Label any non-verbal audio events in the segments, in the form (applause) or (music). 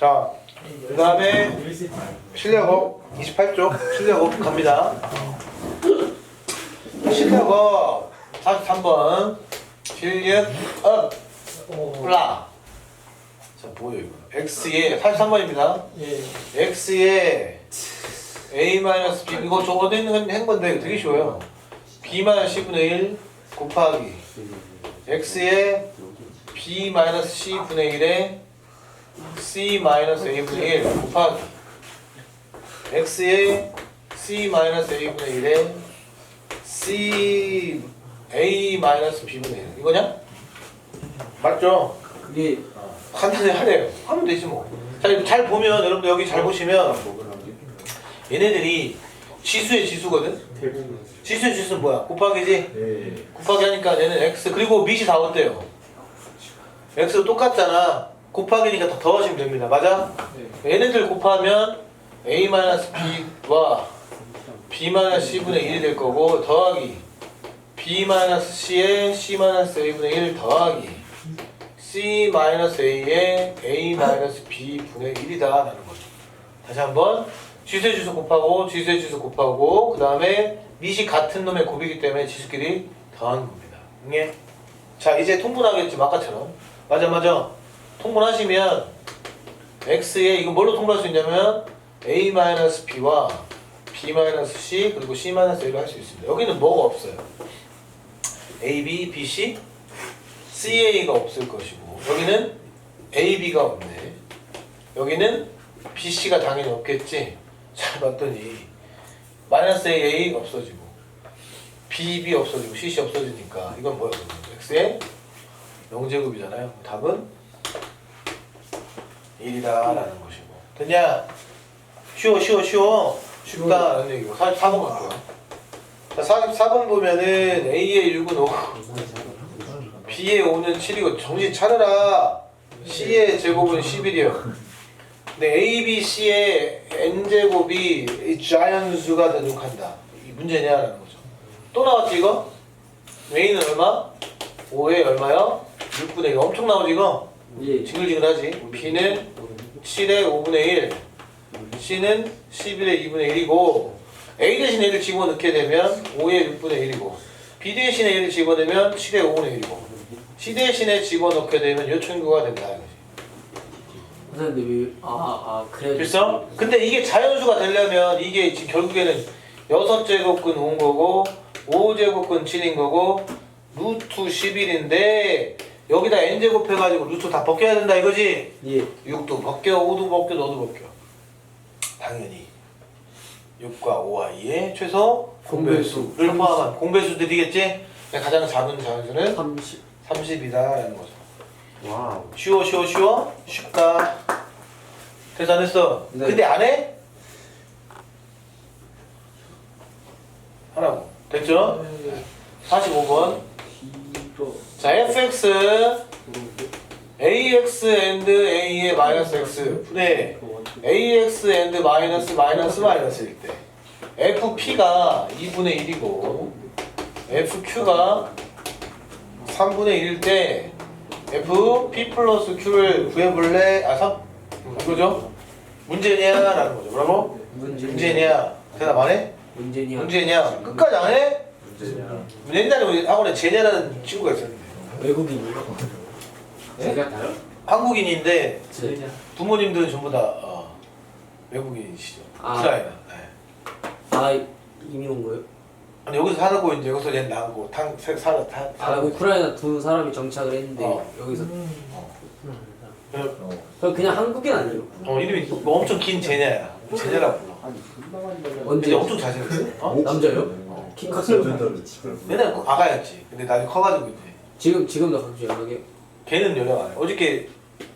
자, 그 다음에 실력업 28쪽 실력업 갑니다. 실력업 43번 실력업. 플라. 자 뭐예요 이거? X에 43번입니다. 예. x에 a 마이너스 b 이거 저 어디 있는 건 행건데 되게 쉬워요. B 마이너스 10분의 1 곱하기 x에 b 마이너스 c 분의 1에 c 마이너스 a 분의 1 곱하기 x에 c 마이너스 a 분의 1에 c a 마이너스 b 분의 1 이거냐? 맞죠? 그게 간단히 하래요. 하면 되지 뭐. 자, 이거 잘 보면 여러분들 여기 잘 보시면 얘네들이 지수의 지수거든. 지수의 지수는 뭐야? 곱하기지. 네. 곱하기 하니까 얘는 x 그리고 밑이 다 어때요? x 똑같잖아. 곱하기니까 더 더하시면 됩니다. 맞아? 얘네들 곱하면 a-b와 b-c분의 1이 될 거고 더하기 b-c에 c-a분의 1 더하기 c-a에 a-b분의 1이다 라는 거죠. 다시 한번 지수의 지수 곱하고 지수의 지수 곱하고 그 다음에 밑이 같은 놈의 곱이기 때문에 지수끼리 더하는 겁니다. 예. 자 이제 통분하겠지 아까처럼 맞아 맞아 통분하시면 x에 이거 뭘로 통분할 수 있냐면 a-b와 b-c 그리고 c-a를 할수 있습니다. 여기는 뭐가 없어요. a, b, b, c, ca가 없을 것이고 여기는 ab가 없네. 여기는 bc가 당연히 없겠지. 잘 봤더니 마이너스 aa 없어지고 bb 없어지고 cc 없어지니까 이건 뭐야 x의 0제곱이잖아요. 답은 1이다라는 것이고 됐냐? 쉬워 쉬워 쉬워 쉽다라는 얘기고 44번 갈게요. 자 44번 보면은 a의 6은 5 b의 5는 7이고 정신 차려라 c의 제곱은 11이요 근데 a, b, c의 n제곱이 자연수가 대륙한다 이 문제냐라는 거죠 또 나왔지 이거? a는 얼마? 5에 얼마요? 6분의 1 엄청 나오지 이거? 예. 징글징글하지 b는 7의 5분의 1 c는 11의 2분의 1이고 a 대신 1을 집어넣게 되면 5의 6분의 1이고 b 대신에 1을 집어넣으면 7의 5분의 1이고 c 대신에 집어넣게 되면 요청구가 된다 이거지 선생님 왜? 아아 그래. 됐어? 근데 이게 자연수가 되려면 이게 지금 결국에는 6제곱근 5인 거고 5제곱근 7인 거고 루트 11인데 여기다 n제곱 해가지고 루트 다 벗겨야 된다 이거지? 예. 6도 벗겨 5도 벗겨 너도 벗겨 당연히 6과 5와 2의 최소 공배수를 포함한 공배수들이겠지? 가장 작은 자연수는 30. 30이다라는 거죠 와우. 쉬워 쉬워 쉬워 쉽다 그래서 안 했어 네. 근데 안 해? 하라고 됐죠? 45번 이거. 자 fx ax and a의 마이너스 x 분의 ax and 마이너스 마이너스 마이너스일 때 fp가 2분의 1이고 fq가 3분의 1일 때 fp 플러스 q를 구해볼래? 아 3? 이거죠? 문제냐 라는 거죠 뭐라고? 문제. 문제냐 대답 안 해? 문제냐. 문제냐 끝까지 안 해? 문제냐. 옛날에 우리 학원에 제냐라는 친구가 있었는데 외국인이요? 제가 다요? 한국인인데 제냐. 부모님들은 전부 다 어, 외국인이시죠. 아. 우크라이나. 네. 아 이미 온 거예요? 아니 여기서 살고 이제 여기서 얘 나고 탕 세- 살아 타. 아 우크라이나 두 사람이 정착을 했는데 어. 여기서 어, 그럼 그냥 한국인 아니에요? 어 이름이 뭐 엄청 긴 제냐야. 제냐라고 불러. 언제? 엄청 잘생겼어. 어? 남자요? 키 컸어요? 옛날에 그 아가였지. 근데 나중에 커가지고 이제 지금 지금도 갑자기 연락해. 걔는 연락 안 해. 어저께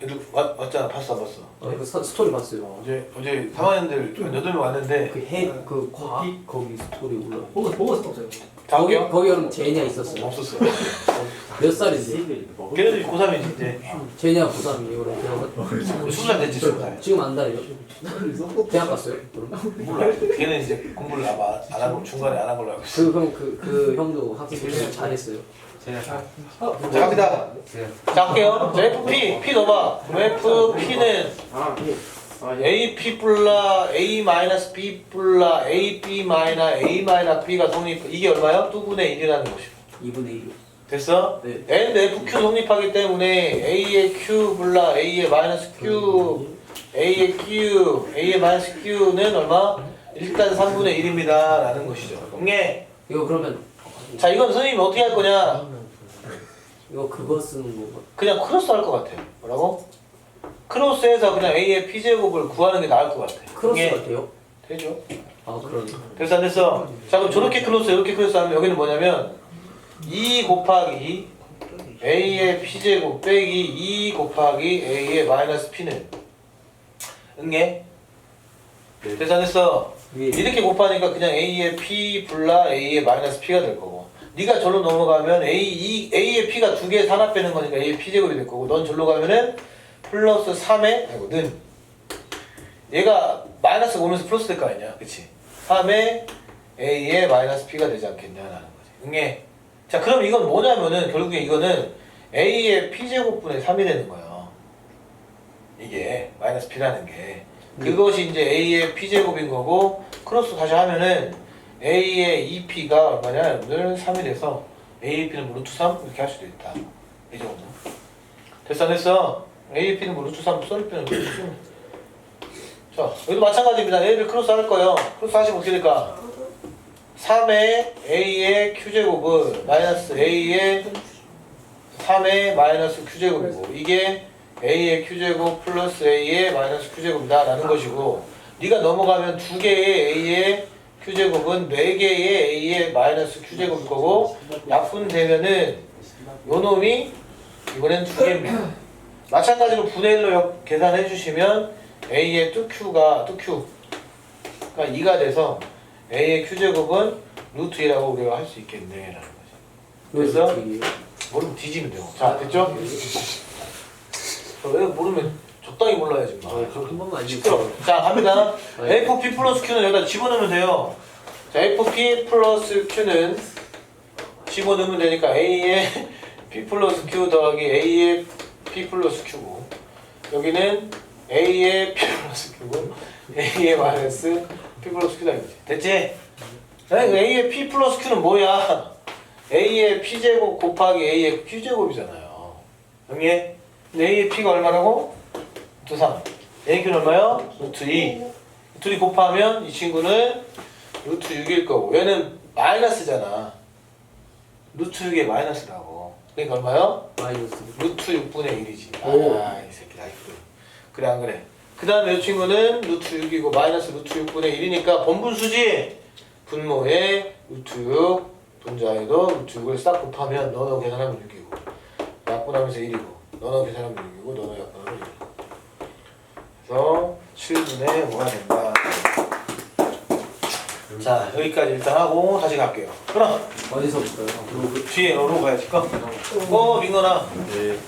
애들 왔, 왔잖아. 봤어, 봤어. 어, 그 서- 스토리 봤어요. 어제 어제 3학년들 여덟 명 왔는데 그해그 과학 거기 스토리 올라. 보고 보고 다 거기 올게요. 거기 여러분 제냐 있었어요. 없었어. (laughs) 몇 살인데? 걔네들이 고3이지 이제. 제냐 부산이에요 그럼 스무 살 됐지 스무 살. 지금 안다요? 대학 갔어요? 그럼? 몰라. 걔는 이제 공부를 아마 안 하고 중간에 안 한 걸로 알고 있어. 그 그럼 그 그 형도 학생 때 잘했어요. 제가 다. 자 갑니다. 자 할게요 자 FP P 넣어봐 FP는 아, 아, 예. AP 플라 A 마이너스 B 플라 AB 마이너 A 마이너 B가 성립 이게 얼마요? 2분의 1이라는 것이고 2분의 1이요. 됐어? 네. N FQ 성립하기 때문에 A의 Q 불라 A의 마이너스 Q A의 Q A의 마이너스 Q는 얼마? 일단 3분의 1입니다 라는 것이죠 응애 이거 그러면 자 이건 선생님이 어떻게 할 거냐 이거 그거 쓰는 거 그냥 크로스 할 것 같아요 뭐라고? 크로스해서 그냥 A의 P제곱을 구하는 게 나을 것 같아 크로스가 응애. 돼요? 되죠 아 그러네. 됐어 안 됐어? 자 그럼 저렇게 크로스 이렇게 크로스 하면 여기는 뭐냐면 2 곱하기 A의 P제곱 빼기 2 곱하기 A의 마이너스 P는 응애? 됐어 안 됐어? 위에 이렇게 곱하니까 그냥 A의 P 불라 A의 마이너스 P가 될 거고. 네가 절로 넘어가면 A, 이, A의 P가 두개 산합 빼는 거니까 A의 P제곱이 될 거고. 넌 절로 가면은 플러스 3의 아이고 는 얘가 마이너스가 오면서 플러스 될 거 아니냐. 그치? 3의 A의 마이너스 P가 되지 않겠냐라는 거지. 응애? 자 그럼 이건 뭐냐면은 결국에 이거는 A의 P제곱분의 3이 되는 거예요 이게 마이너스 P라는 게 그것이 이제 A의 P제곱인 거고 크로스 다시 하면은 A의 2P가 얼마냐? 여러분들 3이 돼서 AP는 뭐 루트 3 이렇게 할 수도 있다. 이 정도. 됐어 안 됐어? AP는 뭐 루트 3 썰리피는 루트 3자 여기도 마찬가지입니다. A를 크로스 할 거예요. 크로스 하시면 어떻게 될까? 3의 A의 Q제곱은 마이너스 A의 3의 마이너스 Q제곱이고 이게 A의 Q제곱 플러스 A의 마이너스 Q제곱이다 라는 것이고 네가 넘어가면 두 개의 A의 Q제곱은 네 개의 A의 마이너스 Q제곱일 거고 약분되면은 요 놈이 이번엔 두 개입니다 마찬가지로 분의 1로 역- 계산해 주시면 A의 뚜 Q가 뚜 Q가 2가 돼서 A의 Q제곱은 루트 2라고 우리가 할 수 있겠네 라는 거죠? 이게 모르면 뒤지면 돼요. 자, 됐죠? 저왜 모르면 적당히 몰라야지. 뭐. 한 번만 시끄러. 자, 갑니다. (laughs) 네. FP 플러스 Q는 여기다 집어넣으면 돼요. 자, FP 플러스 Q는 집어넣으면 되니까 A의 (laughs) P 플러스 Q 더하기 A의 P 플러스 Q고 여기는 A의 P 플러스 Q고 A의 마이너스 P 플러스 Q다 이거지. 됐지? 네, 그 A의 P 플러스 Q는 뭐야? A의 P제곱 곱하기 A의 Q제곱이잖아요. 형님? A의 P가 얼마라고? 루트 3. A의 Q는 얼마요? 루트 2. 둘이 곱하면 이 친구는 루트 6일 거고 얘는 마이너스잖아. 루트 6의 마이너스라고. 그러니까 얼마요? 마이너스. 루트 6분의 1이지. 오. 아, 이 새끼 다 이쁘. 그래 안 그래? 그 다음에 이 친구는 루트 6이고 마이너스 루트 6분의 1이니까 번분수지. 분모에 루트 6, 분자에도 루트 6을 싹 곱하면 너너 계산하면 6이고 약분하면서 1이고 너너 계산하면 6이고 너너 약분하면 1이고 그래서 7분의 5가 된다. 자 여기까지 일단 하고 다시 갈게요. 그럼 어디서부터요? 뒤에 너로 가야지 거. 어 민건아 네.